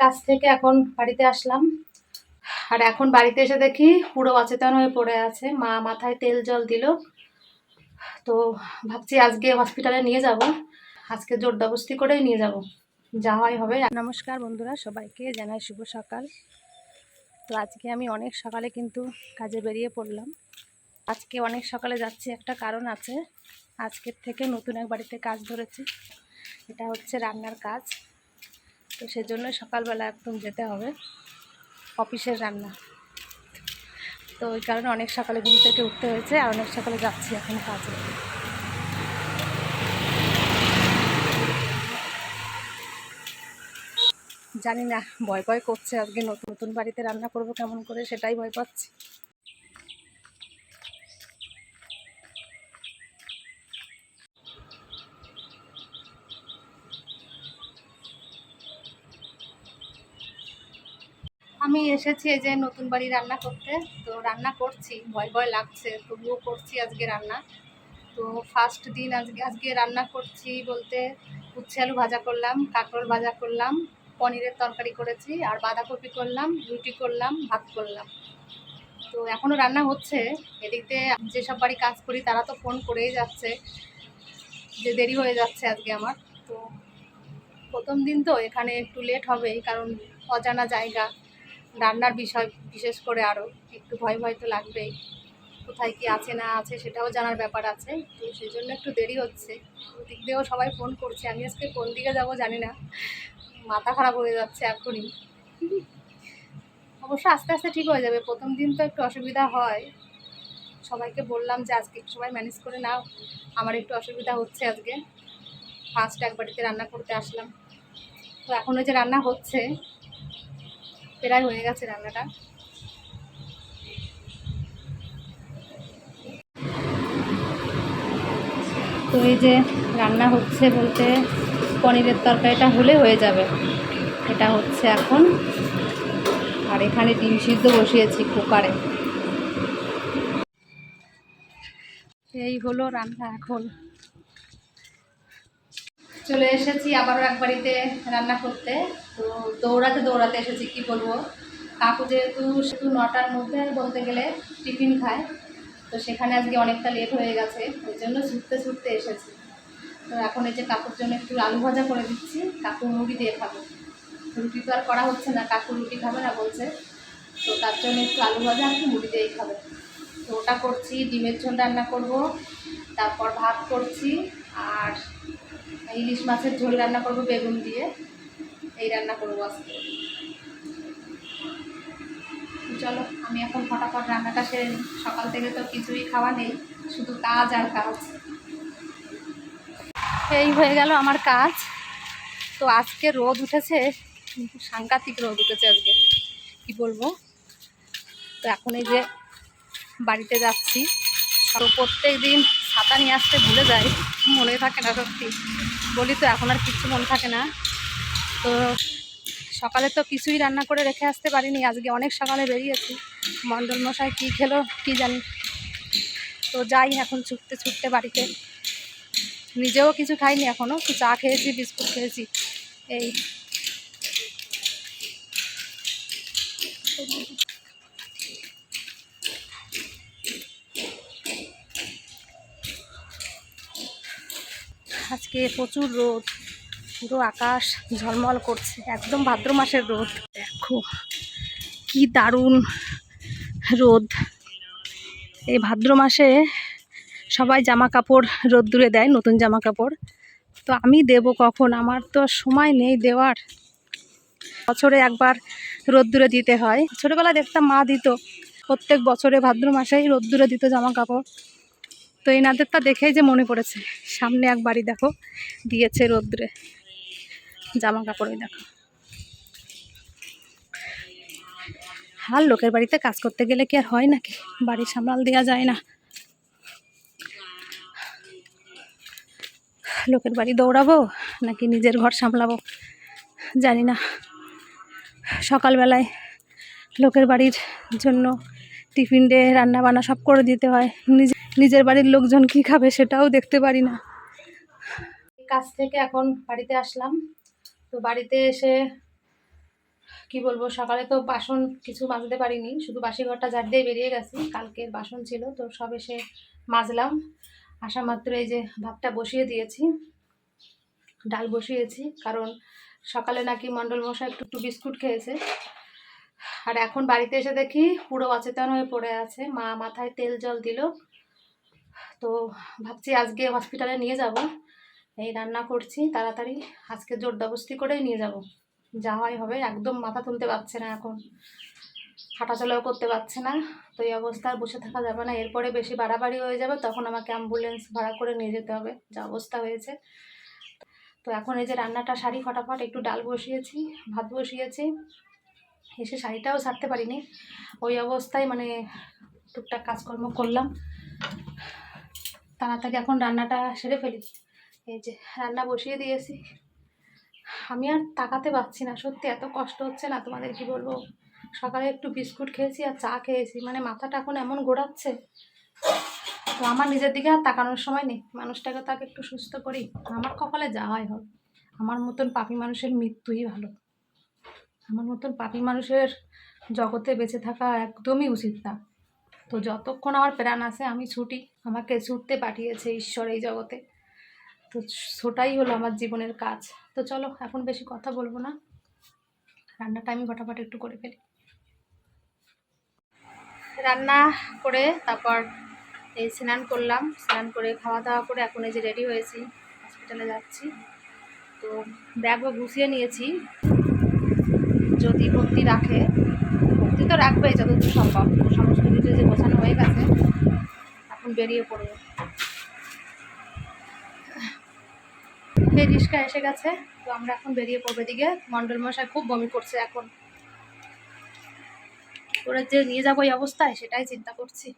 কাজ থেকে এখন বাড়িতে আসলাম। আর এখন বাড়িতে এসে দেখি পুরো অচেতন হয়ে পড়ে আছে। মা মাথায় তেল জল দিল। তো ভাবছি আজকে হসপিটালে নিয়ে যাব। আজকে জোর জবস্তি করেই নিয়ে যাব। যা হয় হবে। নমস্কার বন্ধুরা, সবাইকে জানাই শুভ সকাল। তো আজকে আমি অনেক সকালে কিন্তু কাজে বেরিয়ে পড়লাম। আজকে অনেক সকালে যাচ্ছি, একটা কারণ আছে। আজকের থেকে নতুন এক বাড়িতে কাজ ধরেছি। এটা হচ্ছে রান্নার কাজ। তো সেজন্য সকালবেলা একদম যেতে হবে। অফিসের রান্না। তো ওই কারণে অনেক সকালে ঘুম থেকে উঠতে হয়েছে আর অনেক সকালে যাচ্ছি এখন কাজে। জানি না ভয় ভয় করছে আজকে নতুন নতুন বাড়িতে রান্না করব কেমন করে সেটাই ভয় পাচ্ছি। আমি এসেছি এই যে নতুন বাড়ি রান্না করতে। তো রান্না করছি, ভয় ভয় লাগছে, তবুও করছি আজকে রান্না। তো ফার্স্ট দিন আজকে আজকে রান্না করছি বলতে উচ্ছে আলু ভাজা করলাম, কাঁকরোল ভাজা করলাম, পনিরের তরকারি করেছি, আর বাঁধাকপি করলাম, রুটি করলাম, ভাত করলাম। তো এখনও রান্না হচ্ছে, এদিক দিয়ে যেসব বাড়ি কাজ করি তারা তো ফোন করেই যাচ্ছে, যে দেরি হয়ে যাচ্ছে আজকে আমার। তো প্রথম দিন তো এখানে একটু লেট হবেই, কারণ অজানা জায়গা। রান্নার বিষয়, বিশেষ করে আরও একটু ভয় ভয় তো লাগবেই। কোথায় কি আছে, না আছে, সেটাও জানার ব্যাপার আছে। তো সেই জন্য একটু দেরি হচ্ছে। দিক দিয়েও সবাই ফোন করছে। আমি আজকে কোন দিকে যাব জানি না। মাথা খারাপ হয়ে যাচ্ছে এখনই। অবশ্য আস্তে আস্তে ঠিক হয়ে যাবে। প্রথম দিন তো একটু অসুবিধা হয়। সবাইকে বললাম যে আজকে একটু সবাই ম্যানেজ করে নাও। আমার একটু অসুবিধা হচ্ছে আজকে। ফার্স্ট এক বাড়িতে রান্না করতে আসলাম। তো এখনও যে রান্না হচ্ছে প্রায় হয়ে গেছে রান্নাটা। তো এই যে রান্না হচ্ছে বলতে পনিরের তরকারিটা হলে হয়ে যাবে। এটা হচ্ছে এখন। আর এখানে ডিম সিদ্ধ বসিয়েছি কুকারে। এই হলো রান্না এখন। চলে এসেছি আবারও এক বাড়িতে রান্না করতে। তো দৌড়াতে দৌড়াতে এসেছি, কি বলব? কাকু যেহেতু শুধু নটার মধ্যে বলতে গেলে টিফিন খায়। তো সেখানে আজকে অনেকটা লেট হয়ে গেছে, ওই জন্য ছুটতে ছুটতে এসেছি। তো এখন এই যে কাকুর জন্য একটু আলু ভাজা করে দিচ্ছি, কাকু মুড়ি দিয়ে খাব। রুটি তো আর করা হচ্ছে না, কাকু রুটি খাবে না বলছে। তো তার জন্য একটু আলু ভাজা একটু মুড়ি দিয়েই খাবে। তো ওটা করছি, ডিমের ঝোল রান্না করব, তারপর ভাত করছি, আর ইলিশ মাছের ঝোল রান্না করব বেগুন দিয়ে। এই রান্না করব আজকে। চলো, আমি এখন ফটাফট রান্নাটা নিই। সকাল থেকে তো কিছুই খাওয়া নেই, শুধু কাজ আর কাজ। এই হয়ে গেল আমার কাজ। তো আজকে রোদ উঠেছে সাংঘাতিক রোদ উঠেছে আজকে। কি বলব? তো এখন এই যে বাড়িতে যাচ্ছি। তো প্রত্যেক দিন ছাতা নিয়ে আসতে ভুলে যাই মনে থাকে না সত্যি। বলি তো, এখন আর কিচ্ছু মনে থাকে না। তো সকালে তো কিছুই রান্না করে রেখে আসতে পারিনি, আজকে অনেক সকালে বেরিয়েছি। মণ্ডল মশাই কী খেলো, কী জানি। তো যাই, এখন ছুটতে ছুটতে বাড়িতে। নিজেও কিছু খাইনি এখনও চা খেয়েছি, বিস্কুট খেয়েছি। এই আজকে প্রচুর রোদ, পুরো আকাশ ঝলমল করছে, একদম ভাদ্র মাসের রোদ। দেখো, কি দারুণ রোদ। এই ভাদ্র মাসে সবাই জামা কাপড় রোদ্দুরে দেয়, নতুন জামা কাপড় তো আমি দেব কখন? আমার তো সময় নেই দেওয়ার। বছরে একবার রোদ্দুরে দিতে হয়। ছোটোবেলায় দেখতাম মা দিত। প্রত্যেক বছরে ভাদ্র মাসেই রোদ্দুরে দিত জামা কাপড় তো এনাদেরটা দেখেই যে মনে পড়েছে। সামনে এক বাড়ি দেখো, দিয়েছে রোদ্দুরে জামা কাপড়ই দেখো। আর লোকের বাড়িতে কাজ করতে গেলে কি আর হয় নাকি? বাড়ি সামাল দেওয়া যায় না। লোকের বাড়ি দৌড়াবো নাকি নিজের ঘর সামলাবো? জানি না। সকালবেলায় লোকের বাড়ির জন্য টিফিন ডে রান্না বান্না সব করে দিতে হয়। নিজে নিজের বাড়ির লোকজন কি খাবে সেটাও দেখতে পারি না। কাজ থেকে এখন বাড়িতে আসলাম। তো বাড়িতে এসে কি বলব, সকালে তো বাসন কিছু মাজতে পারিনি। শুধু বাসি ঘরটা ঝাড় দিয়ে বেরিয়ে গেছি। কালকের বাসন ছিল, তো সব এসে মাজলাম। আসা মাত্র এই যে ভাতটা বসিয়ে দিয়েছি। ডাল বসিয়েছি, কারণ সকালে নাকি মণ্ডল মশা একটু একটু বিস্কুট খেয়েছে। আর এখন বাড়িতে এসে দেখি পুরো অচেতন হয়ে পড়ে আছে। মা মাথায় তেল জল দিল। তো ভাবছি আজকে হসপিটালে নিয়ে যাব। এই রান্না করছি, তাড়াতাড়ি আজকে জোর দবস্তি করেই নিয়ে যাব। যা হয় হবে, একদম মাথা তুলতে পারছে না এখন। হাঁটাচলাও করতে পারছে না। তো এই অবস্থা, আর বসে থাকা যাবে না। এরপরে বেশি বাড়াবাড়ি হয়ে যাবে, তখন আমাকে অ্যাম্বুলেন্স ভাড়া করে নিয়ে যেতে হবে। যা অবস্থা হয়েছে। তো এখন এই যে রান্নাটা শাড়ি ফটাফট একটু ডাল বসিয়েছি, ভাত বসিয়েছি। এসে শাড়িটাও ছাড়তে পারিনি। ওই অবস্থায় মানে টুকটাক কাজকর্ম করলাম। তাড়াতাড়ি এখন রান্নাটা সেরে ফেলি। এই যে রান্না বসিয়ে দিয়েছি। আমি আর তাকাতে পারছি না, সত্যি এত কষ্ট হচ্ছে না তোমাদের কি বলব? সকালে একটু বিস্কুট খেয়েছি আর চা খেয়েছি মানে মাথাটা এখন এমন ঘোরাচ্ছে। তো আমার নিজের দিকে আর তাকানোর সময় নেই। মানুষটাকে তাকে একটু সুস্থ করি। আমার কপালে যাওয়াই হোক, আমার মতন পাপি মানুষের মৃত্যুই ভালো। আমার মতন পাপি মানুষের জগতে বেঁচে থাকা একদমই উচিত না। তো যতক্ষণ আমার প্রাণ আছে, আমি ছুটি আমাকে ছুটতে পাঠিয়েছে ঈশ্বর এই জগতে। তো ছোটাই হলো আমার জীবনের কাজ। তো চলো, এখন বেশি কথা বলব না। রান্নাটা আমি ফটাফট একটু করে ফেলি। রান্না করে তারপর এই স্নান করলাম। স্নান করে খাওয়া দাওয়া করে এখন এই যে রেডি হয়েছি হসপিটালে যাচ্ছি। তো ব্যাগও গুছিয়ে নিয়েছি। যদি ভক্তি রাখে, ভক্তি তো রাখবেই যতদূর সম্ভব। সমস্ত কিছু যে বোঝানো হয়ে গেছে, এখন বেরিয়ে পড়ব। এই রিস্কা এসে গেছে, তো আমরা এখন বেরিয়ে পড়ব এদিকে। মণ্ডল মশাই খুব বমি করছে এখন। ওরা যে নিয়ে যাব এই অবস্থায়, সেটাই চিন্তা করছি।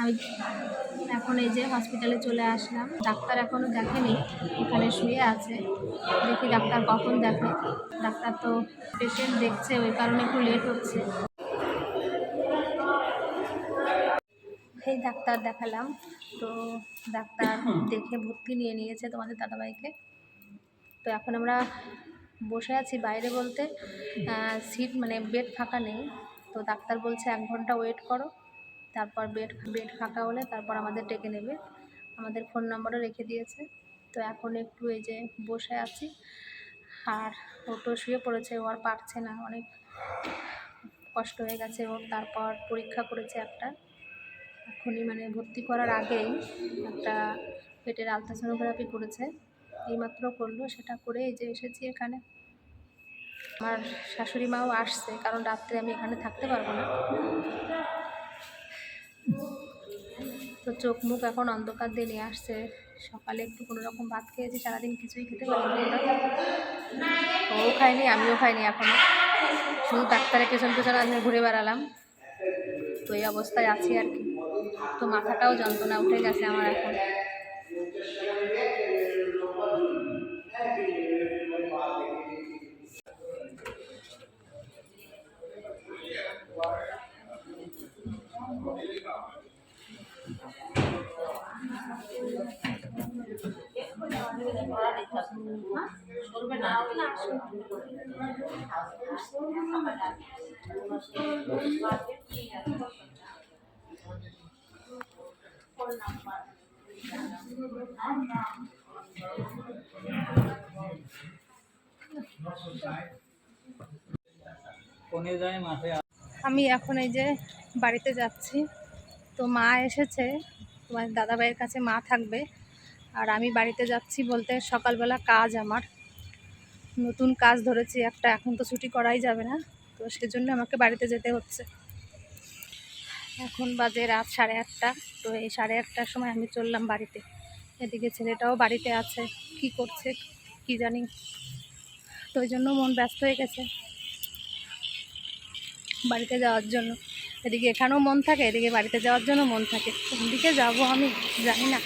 আমি এখন এই যে হসপিটালে চলে আসলাম। ডাক্তার এখনও দেখেনি, এখানে শুয়ে আছে। দেখি ডাক্তার কখন দেখে। ডাক্তার তো পেশেন্ট দেখছে, ওই কারণে একটু লেট হচ্ছে। এই ডাক্তার দেখালাম। তো ডাক্তার দেখে ভর্তি নিয়ে নিয়েছে তোমাদের দাদাভাইকে। তো এখন আমরা বসে আছি বাইরে বলতে। সিট মানে বেড ফাঁকা নেই। তো ডাক্তার বলছে এক ঘণ্টা ওয়েট করো, তারপর বেড বেড ফাঁকা হলে তারপর আমাদের ডেকে নেবে। আমাদের ফোন নম্বরও রেখে দিয়েছে। তো এখন একটু এই যে বসে আছি, আর ও তো শুয়ে পড়েছে, ও আর পারছে না, অনেক কষ্ট হয়ে গেছে ওর। তারপর পরীক্ষা করেছে একটা। এখনই মানে ভর্তি করার আগেই একটা পেটের আলট্রাসোনোগ্রাফি করেছে। এইমাত্র করল, সেটা করে এই যে এসেছি এখানে। আমার শাশুড়ি মাও আসছে, কারণ রাত্রে আমি এখানে থাকতে পারব না। তো চোখ মুখ এখন অন্ধকার দিয়ে নিয়ে আসছে। সকালে একটু কোনো রকম ভাত খেয়েছি, সারাদিন কিছুই খেতে পারিনি। ও খাইনি আমিও খাইনি এখনও শুধু ডাক্তারের পেছন পেছন আমি ঘুরে বেড়ালাম। তো এই অবস্থায় আছি আর কি। তো মাথাটাও যন্ত্রণা উঠে গেছে আমার এখন। আমি এখন এই যে বাড়িতে যাচ্ছি। তো মা এসেছে। তোমার দাদাভাইয়ের কাছে মা থাকবে। আর আমি বাড়িতে যাচ্ছি বলতে সকালবেলা কাজ আমার। নতুন কাজ ধরেছি একটা, এখন তো ছুটি করাই যাবে না, তো সেজন্য আমাকে বাড়িতে যেতে হচ্ছে। এখন বাজে রাত সাড়ে আটটা, তো এই সাড়ে আটটার সময় আমি চললাম বাড়িতে। এদিকে ছেলেটাও বাড়িতে আছে, কি করছে কি জানি। তো ওই জন্য মন ব্যস্ত হয়ে গেছে বাড়িতে যাওয়ার জন্য। এদিকে এখানেও মন থাকে, এদিকে বাড়িতে যাওয়ার জন্য মন থাকে। কোন দিকে যাব আমি জানি না।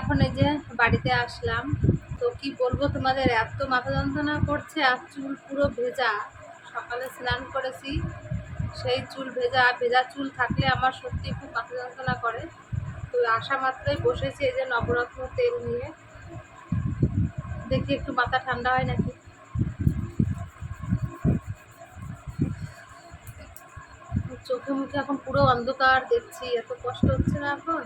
এখন এই যে বাড়িতে আসলাম। তো কি বলব তোমাদের, এত মাথা যন্ত্রণা করছে আর চুল পুরো ভেজা। সকালে স্নান করেছি, সেই চুল ভেজা ভেজা চুল থাকলে আমার সত্যি খুব মাথা যন্ত্রণা করে। তো আসা মাত্রই বসেছি এই যে নবরত্ন তেল নিয়ে। দেখি একটু মাথা ঠান্ডা হয় নাকি। চোখে মুখে এখন পুরো অন্ধকার দেখছি, এত কষ্ট হচ্ছে না এখন।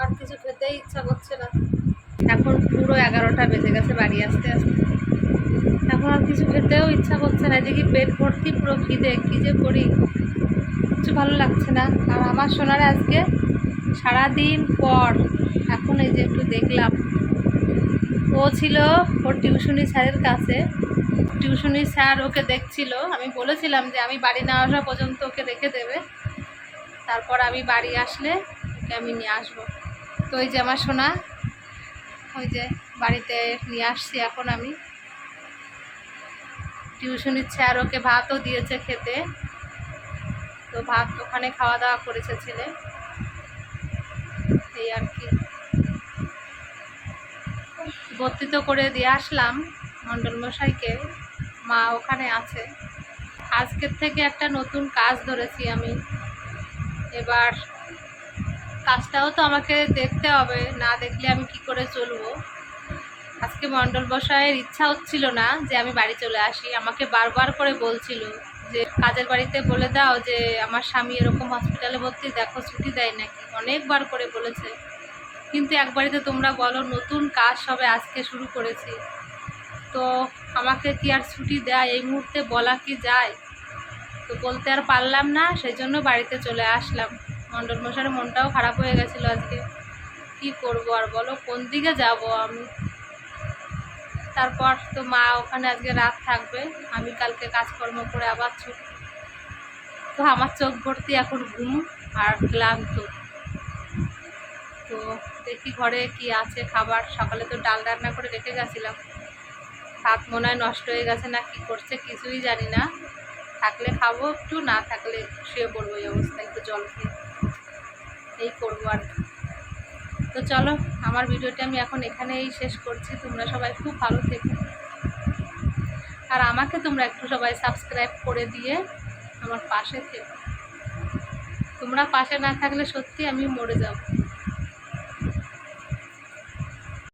আর কিছু খেতেই ইচ্ছা করছে না। এখন পুরো এগারোটা বেজে গেছে বাড়ি আসতে আসতে। এখন আর কিছু খেতেও ইচ্ছা করছে না। এদিকে পেট ভর্তি, পুরো খিদে, কী যে করি? কিছু ভালো লাগছে না। আর আমার সোনারে আজকে সারাদিন পর, এখন এই যে একটু দেখলাম, ও ছিল ওর টিউশনি স্যারের কাছে। টিউশনি স্যার ওকে দেখছিল। আমি বলেছিলাম যে আমি বাড়ি না আসা পর্যন্ত ওকে রেখে দেবে। তারপর আমি বাড়ি আসলে ওকে আমি নিয়ে আসব। তো ওই যে আমার সোনা, ওই যে বাড়িতে নিয়ে আসছি এখন আমি। টিউশনির আর ওকে ভাতও দিয়েছে খেতে। তো ভাত ওখানে খাওয়া দাওয়া করেছে ছেলে। এই আর কি। ভর্তি তো করে দিয়ে আসলাম মণ্ডল মশাইকে, মা ওখানে আছে। আজকের থেকে একটা নতুন কাজ ধরেছি আমি। এবার কাজটাও তো আমাকে দেখতে হবে, না দেখলে আমি কি করে চলবো? আজকে মণ্ডল বসায়ের ইচ্ছা হচ্ছিল না যে আমি বাড়ি চলে আসি। আমাকে বারবার করে বলছিল যে, কাজের বাড়িতে বলে দাও যে, আমার স্বামী এরকম হসপিটালে ভর্তি, দেখো ছুটি দেয় নাকি? অনেকবার করে বলেছে। কিন্তু একবারিতে তোমরা বলো, নতুন কাজ সবে আজকে শুরু করেছি। তো আমাকে কি আর ছুটি দেয়? এই মুহূর্তে বলা কি যায়? তো বলতে আর পারলাম না সেই জন্য বাড়িতে চলে আসলাম। মণ্ডল মশার মনটাও খারাপ হয়ে গেছিল আজকে। কি করব আর বলো, কোন দিকে যাব আমি? তারপর তো মা ওখানে আজকে রাত থাকবে, আমি কালকে কাজকর্ম করে আবার ছুটি। তো আমার চোখ ভর্তি এখন ঘুম আর ক্লান্ত। তো দেখি ঘরে কি আছে খাবার। সকালে তো ডাল রান্না করে রেখে গেছিলাম। ভাত মনে হয় নষ্ট হয়ে গেছে না, কি করছে কিছুই জানি না। থাকলে খাব একটু, না থাকলে শুয়ে পড়ব এই অবস্থায়, একটু জল খেয়ে। এই করব আর। তো চলো, আমার ভিডিওটা আমি এখন এখানেই শেষ করছি। তোমরা সবাই খুব ভালো থেকো। আর আমাকে তোমরা একটু সবাই সাবস্ক্রাইব করে দিয়ে আমার পাশে থেকো। তোমরা পাশে না থাকলে সত্যি আমি মরে যাব।